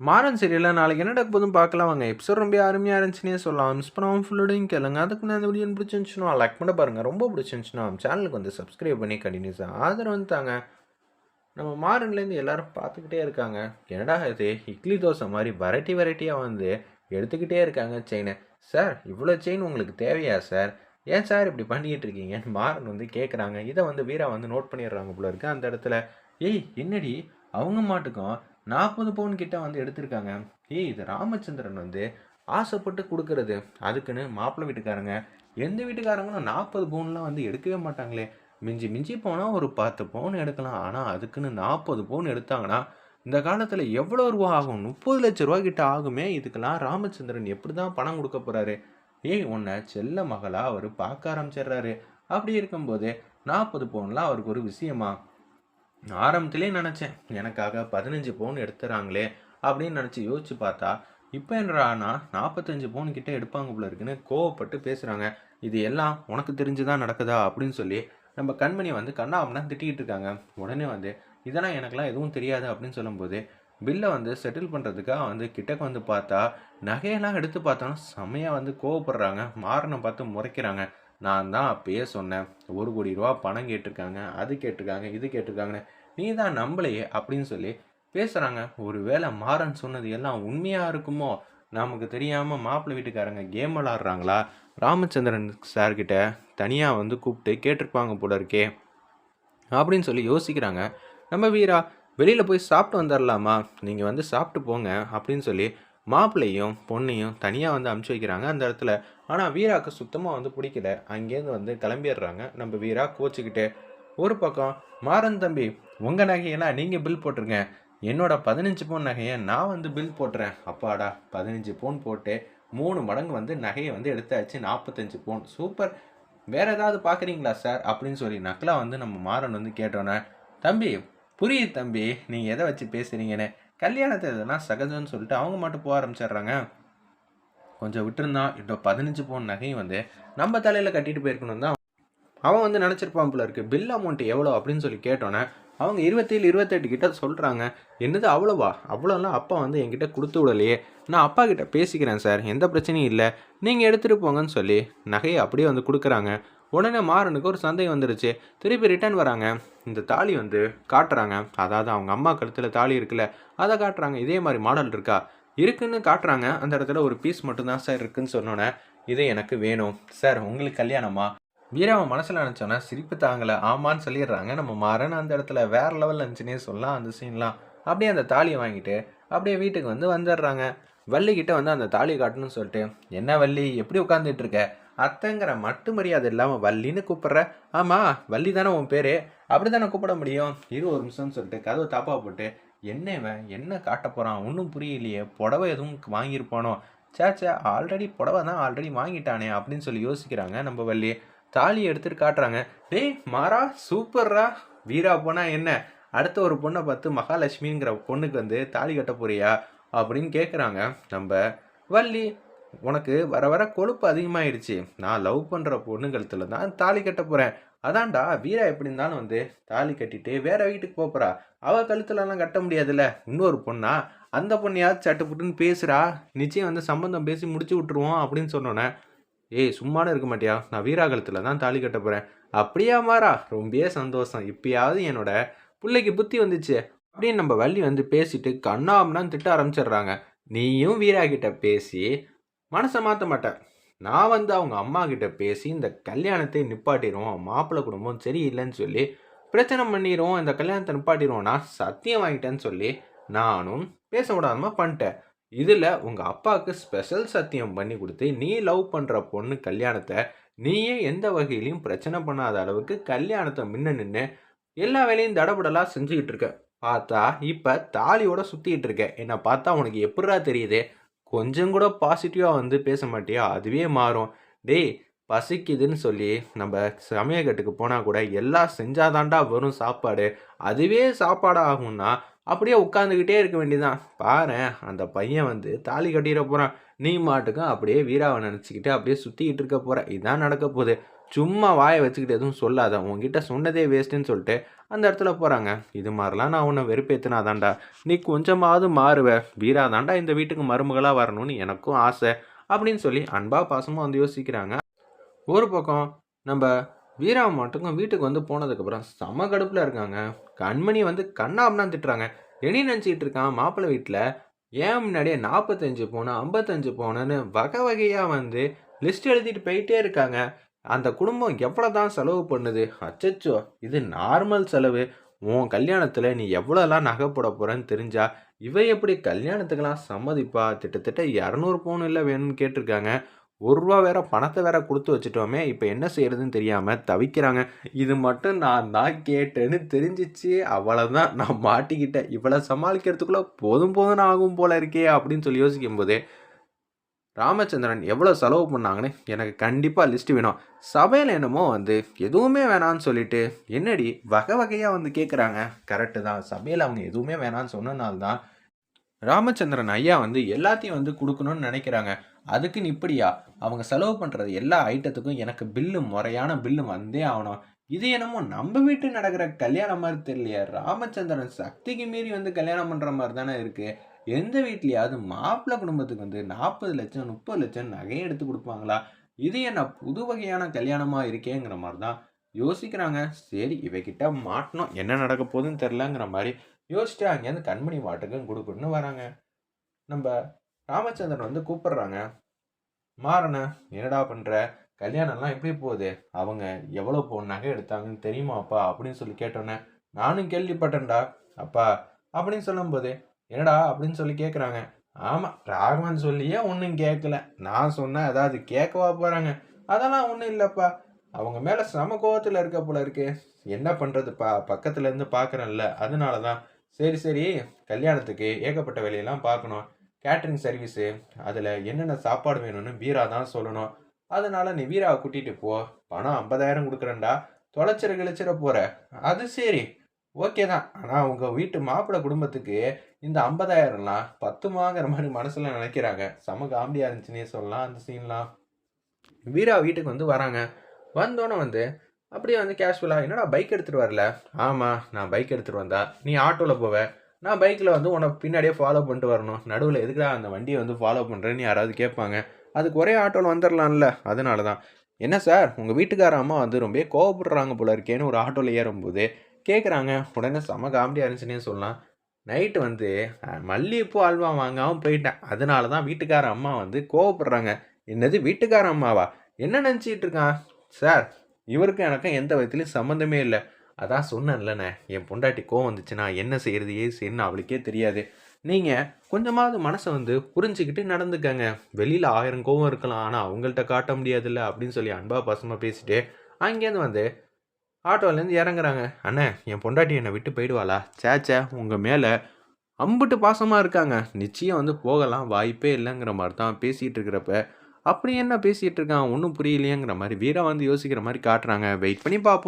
மாறன் சீரியலில் நாளைக்கு என்ன நடக்க போதும் பார்க்கலாம். வாங்க எபிசோட் ரொம்ப அருமையாக இருந்துச்சுன்னே சொல்லலாம். மிஸ் பண்ணாமல் ஃபுல்லோடையும் கேளுங்க. அதுக்கு நான் இந்த வீடியோ பிடிச்சிருந்துச்சுன்னா லைக் பண்ண பாருங்கள் ரொம்ப பிடிச்சிருந்துச்சுன்னா சேனலுக்கு வந்து சப்ஸ்கிரைப் பண்ணி கண்டினியூஸாக ஆதரவு வந்துட்டாங்க நம்ம மாறன்லேருந்து எல்லாரும் பார்த்துக்கிட்டே இருக்காங்க. என்னடா இது? இட்லி தோசை மாதிரி வெரைட்டி வெரைட்டியாக வந்து எடுத்துக்கிட்டே இருக்காங்க செயினை சார் இவ்வளோ செயின் உங்களுக்கு தேவையா சார் ஏன் சார் இப்படி பண்ணிக்கிட்டு இருக்கீங்க மாறன் வந்து கேட்குறாங்க இதை வந்து வீரா வந்து நோட் பண்ணிடுறாங்க போல இருக்கு. அந்த இடத்துல ஏய் என்னடி? அவங்க மாட்டுக்கும் நாற்பது பவுன் கிட்ட வந்து எடுத்திருக்காங்க. ஏய் இது ராமச்சந்திரன் வந்து ஆசைப்பட்டு கொடுக்கறது. அதுக்குன்னு மாப்பிள்ளை வீட்டுக்காரங்க எந்த வீட்டுக்காரங்களும் நாற்பது பவுன்லாம் வந்து எடுக்கவே மாட்டாங்களே. மிஞ்சி மிஞ்சி போனால் ஒரு பத்து பவுன் எடுக்கலாம். ஆனால் அதுக்குன்னு நாற்பது பவுன் எடுத்தாங்கன்னா இந்த காலத்தில் எவ்வளோ ரூபா ஆகும்? முப்பது லட்ச ரூபா கிட்ட ஆகுமே? இதுக்கெல்லாம் ராமச்சந்திரன் எப்படி தான் பணம் கொடுக்க போகிறாரு ஏய் உன்னை செல்ல மகளாக அவர் பார்க்க ஆரம்பிச்சிடுறாரு. அப்படி இருக்கும்போது நாற்பது பவுன்லாம் அவருக்கு ஒரு விஷயமா? ஆரம்பத்திலே நினச்சேன். எனக்காக பதினஞ்சு பவுன் எடுத்துறாங்களே அப்படின்னு நினச்சி யோசிச்சு பார்த்தா இப்போ என்னடானா நாற்பத்தஞ்சு பவுன் கிட்டே எடுப்பாங்க போல இருக்குன்னு கோவப்பட்டு பேசுகிறாங்க இது எல்லாம் உனக்கு தெரிஞ்சுதான் நடக்குதா அப்படின்னு சொல்லி நம்ம கண்மணியை வந்து கண்ணாமனா திட்டிகிட்டு இருக்காங்க. உடனே வந்து இதெல்லாம் எனக்கெல்லாம் எதுவும் தெரியாது அப்படின்னு சொல்லும்போது பில்லை வந்து செட்டில் பண்ணுறதுக்காக வந்து கிட்டக்கு வந்து பார்த்தா நகையெல்லாம் எடுத்து பார்த்தோன்னா செம்மையாக வந்து கோவப்படுறாங்க. மாறனை பார்த்து முறைக்கிறாங்க. நான் தான் அப்பயே சொன்னேன். ஒரு கோடி ரூபா பணம் கேட்டிருக்காங்க அது கேட்டிருக்காங்க இது கேட்டிருக்காங்கன்னு. நீ தான் நம்பலையே அப்படின்னு சொல்லி பேசுகிறாங்க ஒரு வேளை மாறன் சொன்னது எல்லாம் உண்மையாக இருக்குமோ? நமக்கு தெரியாமல் மாப்பிள்ளை வீட்டுக்காரங்க கேம் விளாட்றாங்களா? ராமச்சந்திரன் சார்கிட்ட தனியாக வந்து கூப்பிட்டு கேட்டிருப்பாங்க போல இருக்கே அப்படின்னு சொல்லி யோசிக்கிறாங்க. நம்ம வீரா வெளியில் போய் சாப்பிட்டு வந்துடலாமா நீங்கள் வந்து சாப்பிட்டு போங்க அப்படின்னு சொல்லி மாப்பிள்ளையும் பொண்ணையும் தனியாக வந்து அமுச்சு வைக்கிறாங்க அந்த இடத்துல. ஆனால் வீராவுக்கு சுத்தமாக வந்து பிடிக்கல. அங்கேருந்து வந்து கிளம்பிடுறாங்க. நம்ம வீரா கோச்சிக்கிட்டு ஒரு பக்கம் மாறன் தம்பி உங்கள் நகையெல்லாம் நீங்கள் பில் போட்டுருங்க. என்னோட பதினஞ்சு பவுன் நகையை நான் வந்து பில் போட்டுறேன். அப்பாடா பதினஞ்சு பவுன் போட்டு மூணு மடங்கு வந்து நகையை வந்து எடுத்தாச்சு நாற்பத்தஞ்சு பவுன். சூப்பர். வேறு ஏதாவது பார்க்குறீங்களா சார்? அப்படின்னு சொல்லி நக்கலாக வந்து நம்ம மாறன் வந்து கேட்டோன்னே தம்பி புரியுது தம்பி. நீங்கள் எதை வச்சு பேசுகிறீங்கன்னு கல்யாணத்தை இதெல்லாம் சகஜம்னு சொல்லிட்டு அவங்க மட்டும் போக ஆரம்பிச்சிடுறாங்க. கொஞ்சம் விட்டுருந்தான் இப்போ பதினஞ்சு பவுன் நகையும் வந்து நம்ம தலையில் கட்டிட்டு போயிருக்கணும் தான். அவன் வந்து நினச்சிருப்பான் போல இருக்கு பில் அமௌண்ட் எவ்வளோ அப்படின்னு சொல்லி கேட்டோன்னே அவங்க இருபத்தேழு இருபத்தெட்டு கிட்ட சொல்கிறாங்க என்னது அவ்வளோவா? அவ்வளோலாம் அப்பா வந்து என்கிட்ட கொடுத்து விடலையே. நான் அப்பா கிட்ட பேசிக்கிறேன் சார் எந்த பிரச்சனையும் இல்லை. நீங்கள் எடுத்துகிட்டு போங்கன்னு சொல்லி நகையை அப்படியே வந்து கொடுக்குறாங்க. உடனே மாறனுக்கு ஒரு சந்தேகம் வந்துருச்சு. திருப்பி ரிட்டர்ன் வராங்க. இந்த தாலி வந்து காட்டுறாங்க. அதாவது அவங்க அம்மா கழுத்தில் தாலி இருக்குல்ல அதை காட்டுறாங்க. இதே மாதிரி மாடல் இருக்கா? இருக்குன்னு காட்டுறாங்க. அந்த இடத்துல ஒரு பீஸ் மட்டும்தான் சார் இருக்குன்னு சொன்னோன்னே இது எனக்கு வேணும். சார் உங்களுக்கு கல்யாணமா? வீராவை மனசில் நினச்சோன்னா சிரிப்பு தாங்கலை. ஆமான்னு சொல்லிடுறாங்க. நம்ம மாறன் அந்த இடத்துல வேற லெவலில் இருந்துச்சுன்னே சொல்லலாம் அந்த சீன்லாம் அப்படியே அந்த தாலியை வாங்கிட்டு அப்படியே வீட்டுக்கு வந்து வந்துடுறாங்க. வள்ளிக்கிட்ட வந்து அந்த தாலியை காட்டணும்னு சொல்லிட்டு என்ன வள்ளி? எப்படி உட்காந்துட்டு இருக்க? அத்தைங்கிற மட்டு மரியாதை இல்லாமல் வள்ளின்னு கூப்பிட்ற. ஆமாம் வள்ளி தானே உன் பேர்? அப்படி தானே கூப்பிட முடியும்? இரு ஒரு நிமிஷம்னு சொல்லிட்டு கதவை தாப்பா போட்டு என்ன இவன்? என்ன காட்ட போகிறான் ஒன்றும் புரியலையே. புடவை எதுவும் வாங்கியிருப்பானோ? சேச்சே ஆல்ரெடி புடவை தான் ஆல்ரெடி வாங்கிட்டானே அப்படின்னு சொல்லி யோசிக்கிறாங்க நம்ம வள்ளி. தாலி எடுத்துட்டு காட்டுறாங்க. டேய் மாறா சூப்பர்ரா. வீரா போனால் என்ன? அடுத்த ஒரு பொண்ணை பார்த்து மகாலட்சுமிங்கிற பொண்ணுக்கு வந்து தாலி கட்ட போறியா? அப்படின்னு கேட்குறாங்க நம்ம வள்ளி. உனக்கு வர வர கொழுப்பு அதிகமாயிடுச்சு. நான் லவ் பண்ணுற பொண்ணு கழுத்தில் தான் தாலி கட்ட போகிறேன் அதான்டா வீரா எப்படி இருந்தாலும் வந்து தாலி கட்டிட்டு வேற வீட்டுக்கு போகிறா அவள் கழுத்துலலாம் கட்ட முடியாதுல்ல. இன்னொரு பொண்ணா? அந்த பொண்ணையாவது சட்டுப்புட்டுன்னு பேசுறா. நிச்சயம் வந்து சம்பந்தம் பேசி முடிச்சு விட்டுருவோம் அப்படின்னு சொன்னோன்னே ஏய் சும்மானு இருக்க மாட்டியா? நான் வீரா கழுத்தில் தான் தாலி கட்ட போகிறேன் அப்படியா மாறா? ரொம்பவே சந்தோஷம். இப்பயாவது என்னோட பிள்ளைக்கு புத்தி வந்துச்சு. அப்படின்னு நம்ம வள்ளி வந்து பேசிட்டு கண்ணாமலாம் திட்ட ஆரம்பிச்சிடுறாங்க. நீயும் வீரா கிட்ட பேசி மனசை மாற்ற மாட்டேன் நான் வந்து அவங்க அம்மா கிட்ட பேசி இந்த கல்யாணத்தை நிப்பாட்டிடுவோம் மாப்பிள்ளை குடும்பம் சரியில்லைன்னு சொல்லி பிரச்சனை பண்ணிடுவோம் இந்த கல்யாணத்தை நிப்பாட்டிடுவோம்னா சத்தியம் வாங்கிட்டேன்னு சொல்லி நானும் பேச பண்ணிட்டேன். இதில் உங்கள் அப்பாவுக்கு ஸ்பெஷல் சத்தியம் பண்ணி கொடுத்து நீ லவ் பண்ணுற பொண்ணு கல்யாணத்தை நீயே எந்த வகையிலையும் பிரச்சனை பண்ணாத அளவுக்கு கல்யாணத்தை முன்ன நின்று எல்லா வேலையும் தடபடலாக செஞ்சுக்கிட்டு இருக்க. பார்த்தா இப்போ தாலியோட சுற்றிக்கிட்டு இருக்க. என்னை பார்த்தா உனக்கு எப்படா தெரியுது? கொஞ்சம் கூட பாசிட்டிவாக வந்து பேச மாட்டியா? அதுவே மாறும். டேய் பசிக்குதுன்னு சொல்லி நம்ம சமயக்கட்டுக்கு போனால் கூட எல்லாம் செஞ்சாதாண்டா வரும் சாப்பாடு. அதுவே சாப்பாடு ஆகும்னா அப்படியே உட்காந்துக்கிட்டே இருக்க வேண்டியதான் பாரு அந்த பையன் வந்து தாலி கட்டிட போகிறான் நீ மாட்டுக்கும் அப்படியே வீராவை நினச்சிக்கிட்டு அப்படியே சுற்றிக்கிட்டு இருக்க போகிற இதான் நடக்க போகுது. சும்மா வாயை வச்சுக்கிட்டு எதுவும் சொல்லாத. உங்ககிட்ட சொன்னதே வேஸ்ட்டுன்னு சொல்லிட்டு அந்த இடத்துல போகிறாங்க இது மாதிரிலாம் நான் உன்னை வெறுப்பேற்றினாதான்டா நீ கொஞ்சமாவது மாறுவ. வீரா தாண்டா இந்த வீட்டுக்கு மருமகளாக வரணும்னு எனக்கும் ஆசை அப்படின்னு சொல்லி அன்பா பாசமாக வந்து யோசிக்கிறாங்க. ஒரு பக்கம் நம்ம வீரா மட்டுக்கும் வீட்டுக்கு வந்து போனதுக்கப்புறம் செம கடுப்பில் இருக்காங்க. கண்மணி வந்து கண்ணாம்னா திட்டுறாங்க. எனி நினச்சிக்கிட்டு இருக்கான் மாப்பிள்ளை வீட்டில். ஏன் முன்னாடியே நாற்பத்தஞ்சு போனேன் ஐம்பத்தஞ்சு போனேன்னு வகை வகையாக வந்து லிஸ்ட் எழுதிட்டு போயிட்டே இருக்காங்க. அந்த குடும்பம் எவ்வளோ தான் செலவு பண்ணுது? அச்சச்சோ இது நார்மல் செலவு. உன் கல்யாணத்தில் நீ எவ்வளோலாம் நகை போட போகிறேன்னு தெரிஞ்சா இவ எப்படி கல்யாணத்துக்கெல்லாம் சம்மதிப்பா? கிட்டத்தட்ட இரநூறு பவுன் இல்லை வேணும்னு கேட்டிருக்காங்க. ஒரு ரூபா வேற பணத்தை வேற கொடுத்து வச்சுட்டோமே இப்போ என்ன செய்யறதுன்னு தெரியாமல் தவிக்கிறாங்க. இது மட்டும் நான் தான் கேட்டேன்னு தெரிஞ்சிச்சு. அவ்வளோதான் நான் மாட்டிக்கிட்டேன். இவ்வளோ சமாளிக்கிறதுக்குள்ளே போதும் போதும் ஆகும் போல இருக்கே அப்படின்னு சொல்லி யோசிக்கும்போது ராமச்சந்திரன் எவ்வளோ செலவு பண்ணாங்கன்னு எனக்கு கண்டிப்பாக லிஸ்ட் வேணும். சபையில் என்னமோ வந்து எதுவுமே வேணான்னு சொல்லிட்டு என்னடி வகை வகையாக வந்து கேட்குறாங்க கரெக்டு தான். சபையில் அவங்க எதுவுமே வேணான்னு சொன்னனால்தான் ராமச்சந்திரன் ஐயா வந்து எல்லாத்தையும் வந்து கொடுக்கணும்னு நினைக்கிறாங்க. அதுக்குன்னு இப்படியா அவங்க செலவு பண்ணுறது எல்லா ஐட்டத்துக்கும் எனக்கு பில்லு முறையான பில்லு வந்தே ஆகணும். இது என்னமோ நம்ம வீட்டு நடக்கிற கல்யாணம் மாதிரி தெரியலையா. ராமச்சந்திரன் சக்திக்கு மீறி வந்து கல்யாணம் பண்ணுற மாதிரி தானே இருக்குது எந்த வீட்லையாவது மாப்பிள்ளை குடும்பத்துக்கு வந்து நாற்பது லட்சம் முப்பது லட்சம் நகையை எடுத்து கொடுப்பாங்களா? இது என்ன புது வகையான கல்யாணமாக இருக்கேங்கிற மாதிரி தான் யோசிக்கிறாங்க. சரி இவகிட்ட மாட்டணும். என்ன நடக்க போகுதுன்னு தெரிலங்கிற மாதிரி யோசிச்சுட்டு அங்கேருந்து கண்மணி மாட்டுக்கும் கொடுக்கணும்னு வராங்க. நம்ம ராமச்சந்திரன் வந்து கூப்பிடுறாங்க. மாறன என்னடா பண்ணுற கல்யாணம்லாம் எப்படி போகுது? அவங்க எவ்வளோ போ நகை எடுத்தாங்கன்னு தெரியுமாப்பா? அப்படின்னு சொல்லி கேட்டோன்னே நானும் கேள்விப்பட்டேன்டா. அப்பா அப்படின்னு சொல்லும்போது என்னடா அப்படின்னு சொல்லி கேட்குறாங்க ஆமாம் ராகவன் சொல்லியே ஒன்றும் கேட்கல நான் சொன்னேன் ஏதாவது கேட்கவா போகிறாங்க அதெல்லாம் ஒன்றும் இல்லைப்பா. அவங்க மேலே சம கோவத்தில் இருக்க போல இருக்கு. என்ன பண்ணுறதுப்பா பக்கத்துல இருந்து பார்க்குறேன்ல அதனால தான் சரி சரி. கல்யாணத்துக்கு ஏகப்பட்ட வேலையெல்லாம் பார்க்கணும். கேட்ரிங் சர்வீஸு அதில் என்னென்ன சாப்பாடு வேணும்னு வீரா தான் சொல்லணும். அதனால நீ வீராவை கூட்டிகிட்டு போ. பணம் ஐம்பதாயிரம் கொடுக்குறேன்டா. தொலைச்சிர கிழிச்சிட போகிற அது சரி. ஓகே தான். ஆனால் உங்கள் வீட்டு மாப்பிள்ளை குடும்பத்துக்கு இந்த ஐம்பதாயிரம்லாம் பத்துமாங்கிற மாதிரி மனசில் நினைக்கிறாங்க. செம காமெடியாக இருந்துச்சுன்னே சொல்லலாம் அந்த சீன்லாம். வீரா வீட்டுக்கு வந்து வராங்க. வந்தோன்னே வந்து அப்படியே வந்து கேஷுவலாக என்னடா பைக் எடுத்துகிட்டு வரல? ஆமாம் நான் பைக் எடுத்துகிட்டு வந்தா. நீ ஆட்டோவில் போவ. நான் பைக்கில் வந்து உன்னை பின்னாடியே ஃபாலோ பண்ணிட்டு வரணும். நடுவில் எதுக்குடா அந்த வண்டியை வந்து ஃபாலோ பண்ணுறேன்னு யாராவது கேட்பாங்க. அதுக்கு ஒரே ஆட்டோவில் வந்துடலாம்ல அதனால தான். என்ன சார் உங்கள் வீட்டுக்கார அம்மா வந்து ரொம்ப கோவப்படுறாங்க போல இருக்கேன்னு ஒரு ஆட்டோவில் ஏறும்போது கேட்குறாங்க உடனே செம காமெடியாக இருந்துச்சுன்னே சொல்லலாம். நைட்டு வந்து மல்லிகைப்பூ அல்வா வாங்காமல் போயிட்டேன். அதனால தான் வீட்டுக்கார அம்மா வந்து கோவப்படுறாங்க. என்னது வீட்டுக்கார அம்மாவா? என்ன நினச்சிட்டு இருக்கான்? சார் இவருக்கும் எனக்கும் எந்த விதத்துலையும் சம்மந்தமே இல்லை. அதான் சொன்னேன்லண்ணே என் பொண்டாட்டி கோவம் வந்துச்சுன்னா என்ன செய்கிறது ஏது செய்யணும்னு அவளுக்கே தெரியாது. நீங்கள் கொஞ்சமாவது மனசை வந்து புரிஞ்சுக்கிட்டு நடந்துக்கங்க. வெளியில் ஆயிரம் கோவம் இருக்கலாம். ஆனால் அவங்கள்ட்ட காட்ட முடியாதுல்ல அப்படின்னு சொல்லி அன்பா பாசமாக பேசிட்டு அங்கேருந்து வந்து ஆட்டோலேருந்து இறங்குறாங்க. அண்ணே என் பொண்டாட்டி என்னை விட்டு போயிடுவாளா? சேச்சே உங்கள் மேலே அம்புட்டு பாசமாக இருக்காங்க. நிச்சயம் வந்து போகலாம் வாய்ப்பே இல்லைங்கிற மாதிரி தான் பேசிகிட்டு இருக்கிறப்ப. அப்படி என்ன பேசிகிட்டு இருக்கான்? ஒன்றும் புரியலையேங்கிற மாதிரி வீரா வந்து யோசிக்கிற மாதிரி காட்டுறாங்க. வெயிட் பண்ணி பார்ப்போம்